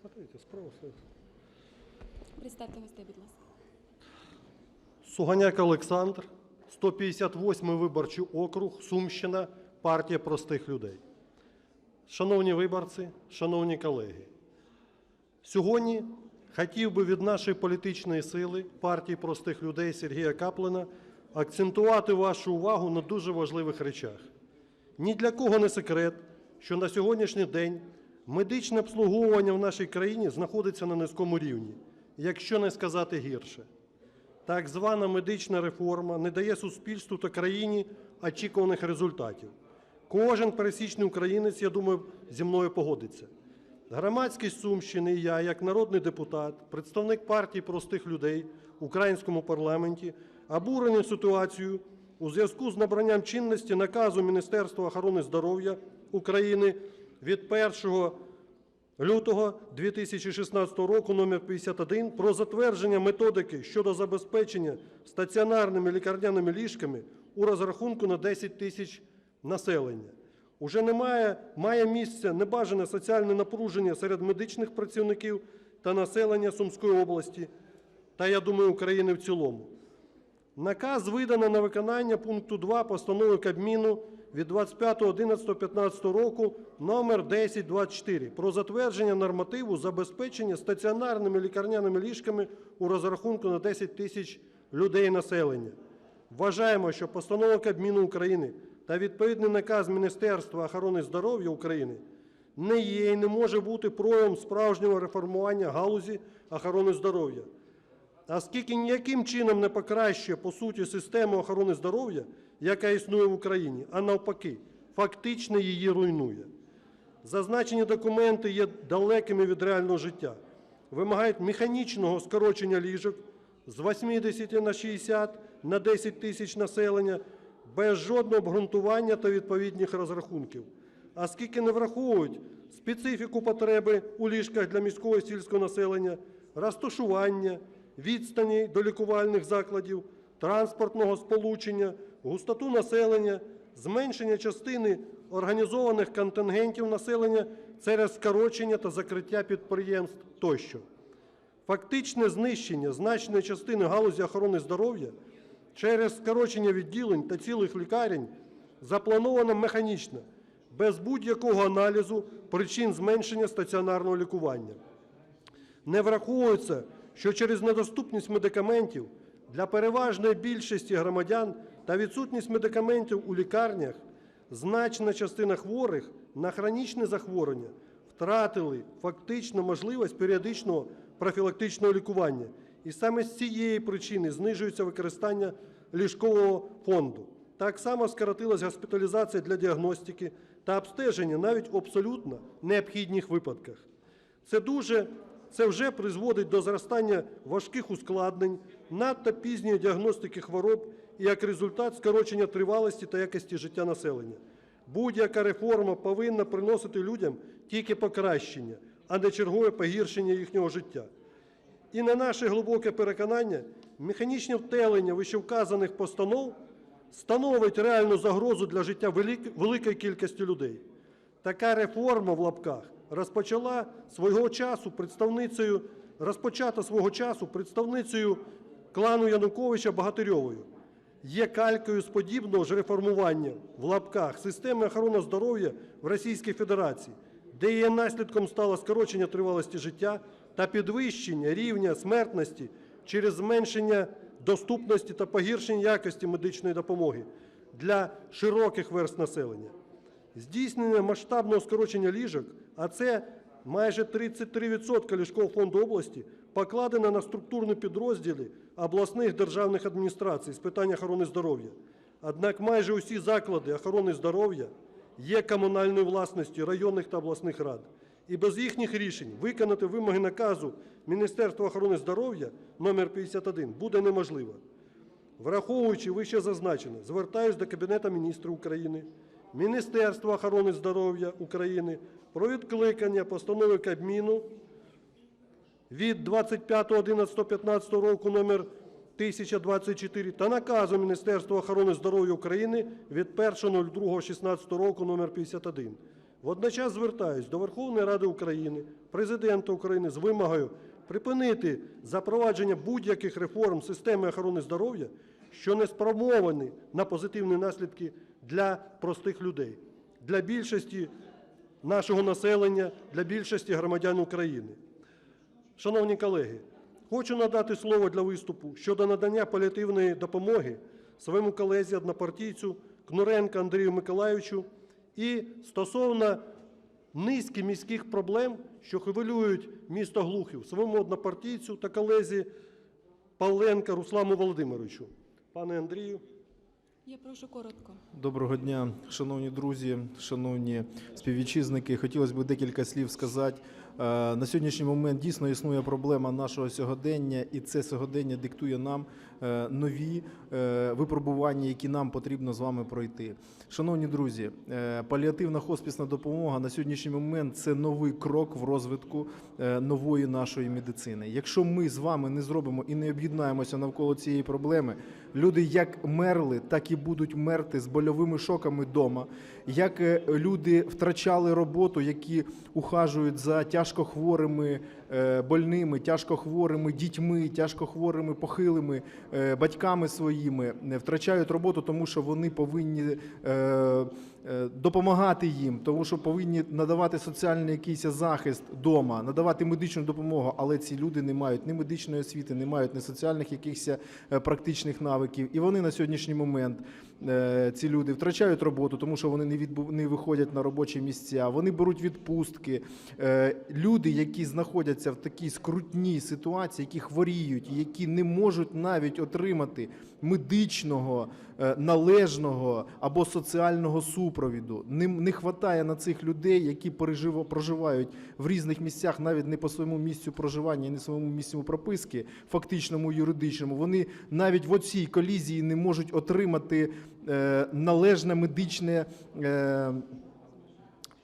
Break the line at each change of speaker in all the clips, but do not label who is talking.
Смотрите, справа стоит.
Представте гостей, будь ласка.
Суганяк Олександр, 158 виборчий округ, Сумщина, партія простих людей. Шановні виборці, шановні колеги, сьогодні хотів би від нашої політичної сили, партії простих людей Сергія Каплина, акцентувати вашу увагу на дуже важливих речах. Ні для кого не секрет, що на сьогоднішній день медичне обслуговування в нашій країні знаходиться на низькому рівні, якщо не сказати гірше. Так звана медична реформа не дає суспільству та країні очікуваних результатів. Кожен пересічний українець, я думаю, зі мною погодиться. Громадськість Сумщини і я, як народний депутат, представник партії простих людей в українському парламенті, обурені ситуацією у зв'язку з набранням чинності наказу Міністерства охорони здоров'я України від 1 лютого 2016 року номер 51 про затвердження методики щодо забезпечення стаціонарними лікарняними ліжками у розрахунку на 10 тисяч населення. Уже немає, має місце небажане соціальне напруження серед медичних працівників та населення Сумської області, та, я думаю, України в цілому. Наказ видано на виконання пункту 2 постанови Кабміну від 25.11.15 року номер 1024 про затвердження нормативу забезпечення стаціонарними лікарняними ліжками у розрахунку на 10 тисяч людей населення. Вважаємо, що постанова Кабміну України та відповідний наказ Міністерства охорони здоров'я України не є і не може бути проявом справжнього реформування галузі охорони здоров'я. Оскільки ніяким чином не покращує по суті систему охорони здоров'я, яка існує в Україні, а навпаки, фактично її руйнує. Зазначені документи є далекими від реального життя, вимагають механічного скорочення ліжок з 80 на 60 на 10 тисяч населення без жодного обґрунтування та відповідних розрахунків, оскільки не враховують специфіку потреби у ліжках для міського і сільського населення, розташування, відстані до лікувальних закладів, транспортного сполучення, густоту населення, зменшення частини організованих контингентів населення через скорочення та закриття підприємств тощо. Фактичне знищення значної частини галузі охорони здоров'я через скорочення відділень та цілих лікарень заплановано механічно, без будь-якого аналізу причин зменшення стаціонарного лікування. Не враховується, що через недоступність медикаментів для переважної більшості громадян та відсутність медикаментів у лікарнях значна частина хворих на хронічне захворювання втратили фактично можливість періодичного профілактичного лікування. І саме з цієї причини знижується використання ліжкового фонду. Так само скоротилась госпіталізація для діагностики та обстеження навіть в абсолютно необхідних випадках. Це дуже це вже призводить до зростання важких ускладнень, надто пізньої діагностики хвороб і як результат скорочення тривалості та якості життя населення. Будь-яка реформа повинна приносити людям тільки покращення, а не чергове погіршення їхнього життя. І на наше глибоке переконання, механічне втелення вищевказаних постанов становить реальну загрозу для життя великої кількості людей. Така реформа в лапках розпочала свого часу представницею, розпочата свого часу представницею клану Януковича Багатирьовою. Є калькою з подібного ж реформування в лапках системи охорони здоров'я в Російській Федерації, де її наслідком стало скорочення тривалості життя та підвищення рівня смертності через зменшення доступності та погіршення якості медичної допомоги для широких верст населення. Здійснення масштабного скорочення ліжок, а це майже 33% ліжкового фонду області, покладено на структурні підрозділи обласних державних адміністрацій з питань охорони здоров'я. Однак майже усі заклади охорони здоров'я є комунальною власністю районних та обласних рад. І без їхніх рішень виконати вимоги наказу Міністерства охорони здоров'я номер 51 буде неможливо. Враховуючи вище зазначене, звертаюсь до Кабінету Міністрів України, Міністерства охорони здоров'я України про відкликання постанови Кабміну від 25.11.15 року номер 1024 та наказу Міністерства охорони здоров'я України від 1.02.16 року номер 51. Водночас звертаюсь до Верховної Ради України, Президента України з вимогою припинити запровадження будь-яких реформ системи охорони здоров'я, що не спрямовані на позитивні наслідки для простих людей, для більшості нашого населення, для більшості громадян України. Шановні колеги, хочу надати слово для виступу щодо надання паліативної допомоги своєму колезі однопартійцю Кнуренко Андрію Миколайовичу і стосовно низки міських проблем, що хвилюють місто Глухів, своєму однопартійцю та колезі Павленка Руслану Володимировичу. Пане Андрію.
Я прошу коротко.
Доброго дня, шановні друзі, шановні співвітчизники. Хотілося б декілька слів сказати. Е, На сьогоднішній момент дійсно існує проблема нашого сьогодення, і це сьогодення диктує нам нові е, випробування, які нам потрібно з вами пройти. Шановні друзі, е, паліативна хоспісна допомога на сьогоднішній момент це новий крок в розвитку е, нової нашої медицини. Якщо ми з вами не зробимо і не об'єднаємося навколо цієї проблеми, люди як мерли, так і будуть мерти з больовими шоками вдома. Як е, люди втрачали роботу, які ухажують за тяжкохворими е, больними, тяжкохворими дітьми, тяжкохворими похилими е, батьками своїми, е, втрачають роботу, тому що вони повинні е, е, допомагати їм, тому що повинні надавати соціальний якийсь захист вдома, надавати медичну допомогу, але ці люди не мають ні медичної освіти, не мають ні соціальних якихось е, практичних навиків. І вони на сьогоднішній момент е, ці люди втрачають роботу, тому що вони не відбу- не виходять на робочі місця. Вони беруть відпустки. Е, Люди, які знаходяться в такій скрутній ситуації, які хворіють, які не можуть навіть отримати медичного, е, належного або соціального супровіду. Не, не хватає на цих людей, які проживають в різних місцях, навіть не по своєму місцю проживання, не своєму місцю прописки, фактичному юридичному. Вони навіть в оцій колізії не можуть отримати е, належне медичне.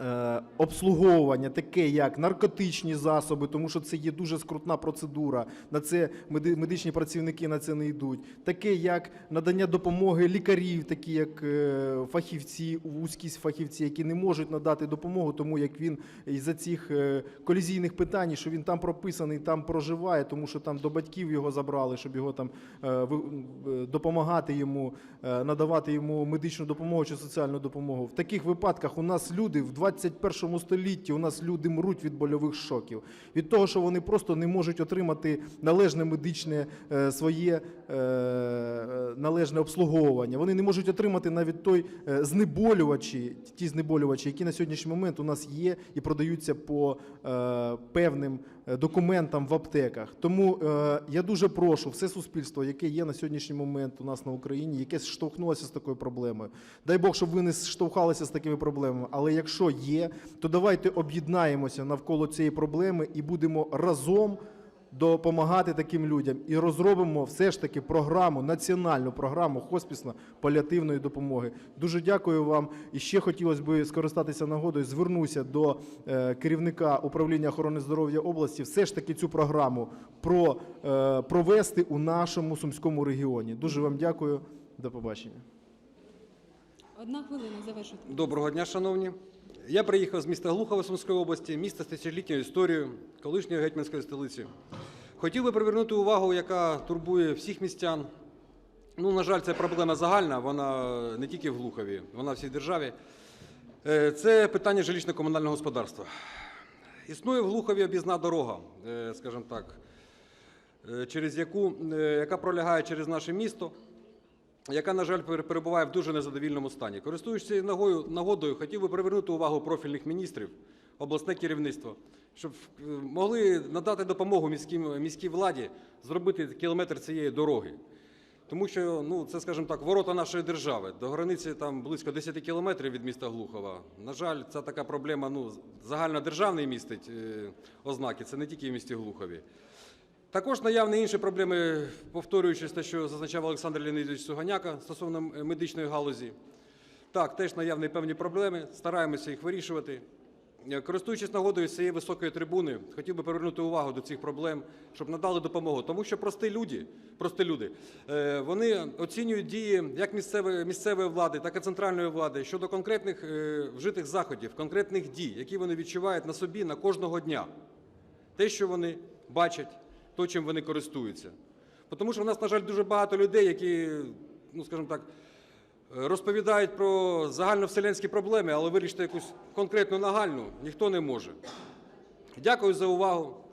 Е, обслуговування, таке як наркотичні засоби, тому що це є дуже скрутна процедура. На це меди- медичні працівники на це не йдуть. Таке як надання допомоги лікарів, такі як е, фахівці, вузькі фахівці, які не можуть надати допомогу, тому як він із-за цих е, колізійних питань, що він там прописаний, там проживає, тому що там до батьків його забрали, щоб його там допомагати йому, надавати йому медичну допомогу чи соціальну допомогу. В таких випадках у нас люди в 21 столітті, у нас люди мруть від больових шоків, від того, що вони просто не можуть отримати належне медичне е, своє е, належне обслуговування. Вони не можуть отримати навіть той е, знеболювачі, ті знеболювачі, які на сьогоднішній момент у нас є і продаються по певним документам в аптеках. Тому е, я дуже прошу все суспільство, яке є на сьогоднішній момент у нас на Україні, яке штовхнулося з такою проблемою. Дай Бог, щоб ви не штовхалися з такими проблемами. Але якщо є, то давайте об'єднаємося навколо цієї проблеми і будемо разом допомагати таким людям і розробимо все ж таки програму, національну програму хоспісно-паліативної допомоги. Дуже дякую вам. І ще хотілося б скористатися нагодою, звернуся до е, керівника управління охорони здоров'я області, все ж таки цю програму про, е, провести у нашому сумському регіоні. Дуже вам дякую. До побачення.
Одна хвилина, завершуйте.
Доброго дня, шановні. Я приїхав з міста Глухова Сумської області, міста з тисячолітньою історією, колишньої гетьманської столиці. Хотів би привернути увагу, яка турбує всіх містян. Ну, на жаль, це проблема загальна, вона не тільки в Глухові, вона в всій державі. Е, Це питання жилищно-комунального господарства. Існує в Глухові об'їзна дорога, е, скажімо так, е, через яку, яка пролягає через наше місто яка, на жаль, перебуває в дуже незадовільному стані. Користуючись нагодою, хотів би привернути увагу профільних міністрів, обласне керівництво, щоб е, могли надати допомогу міським, міській владі зробити кілометр цієї дороги. Тому що ну, це, скажімо так, ворота нашої держави. До границі там близько 10 кілометрів від міста Глухова. На жаль, це така проблема ну, загальнодержавний містить е, ознаки, це не тільки в місті Глухові. Також наявні інші проблеми, повторюючись те, що зазначав Олександр Леонідович Суганяка стосовно медичної галузі. Так, теж наявні певні проблеми, стараємося їх вирішувати. е, користуючись нагодою з цієї високої трибуни, хотів би привернути увагу до цих проблем, щоб надали допомогу. Тому що прості люди, прості люди, е, вони оцінюють дії як місцевої, місцевої влади, так і центральної влади щодо конкретних е, вжитих заходів, конкретних дій, які вони відчувають на собі на кожного дня. Те, що вони бачать, то, чим вони користуються. Тому що в нас, на жаль, дуже багато людей, які, ну скажімо так, розповідають про загальновселенські проблеми, але вирішити якусь конкретну нагальну ніхто не може. Дякую за увагу.